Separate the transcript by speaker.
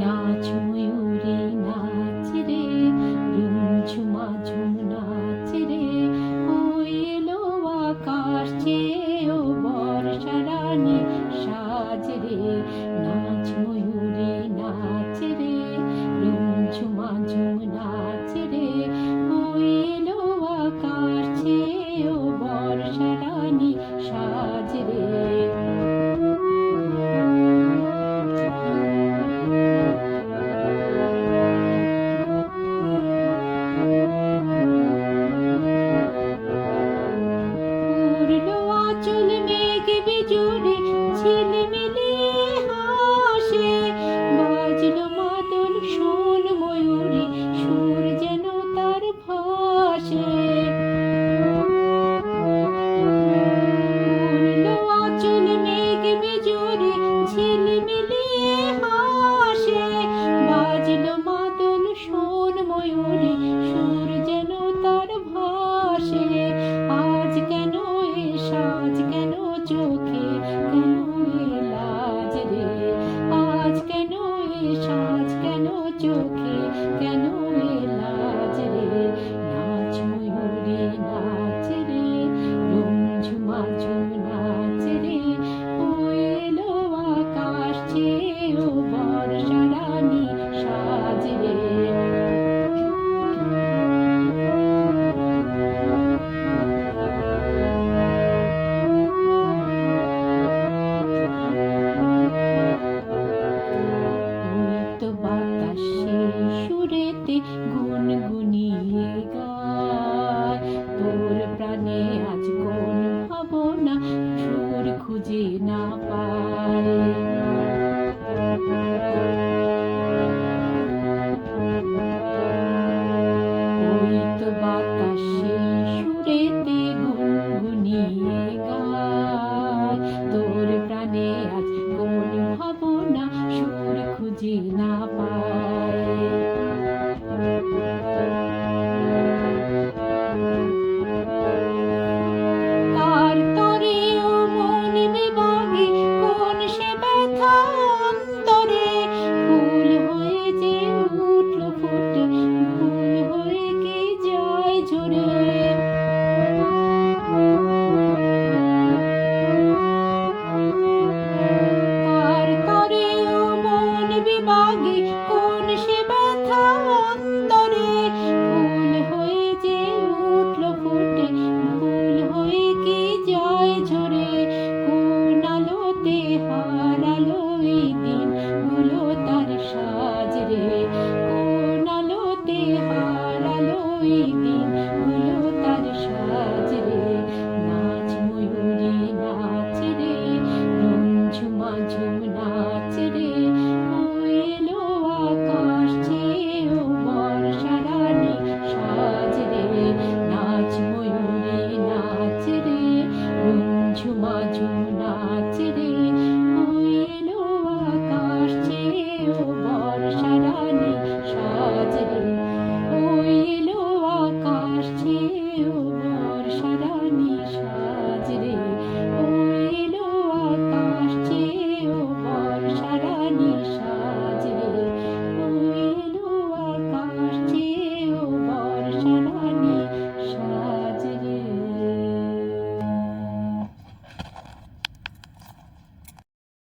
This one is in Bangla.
Speaker 1: নাচ ময়ূরী নাচ রে রুম ঝুমা ঝুম চোখে কেন লাজ রে নাচ ময়ূরে নাচ রে রুম ঝুমা ঝুম নাচ রে ও এলো আকাশ ও বর্ষা রানী সাজ রে তোর প্রাণে আজ কোন ভাবনা সুর খুঁজে না পায়। তার সাজ রে কোন আলোতে হারালো তার সাজ নাচ ময়ূরী নাচ রে ঝুমা ঝুম নাচ রে আসছে ও বর্ষারানী সাজরে ও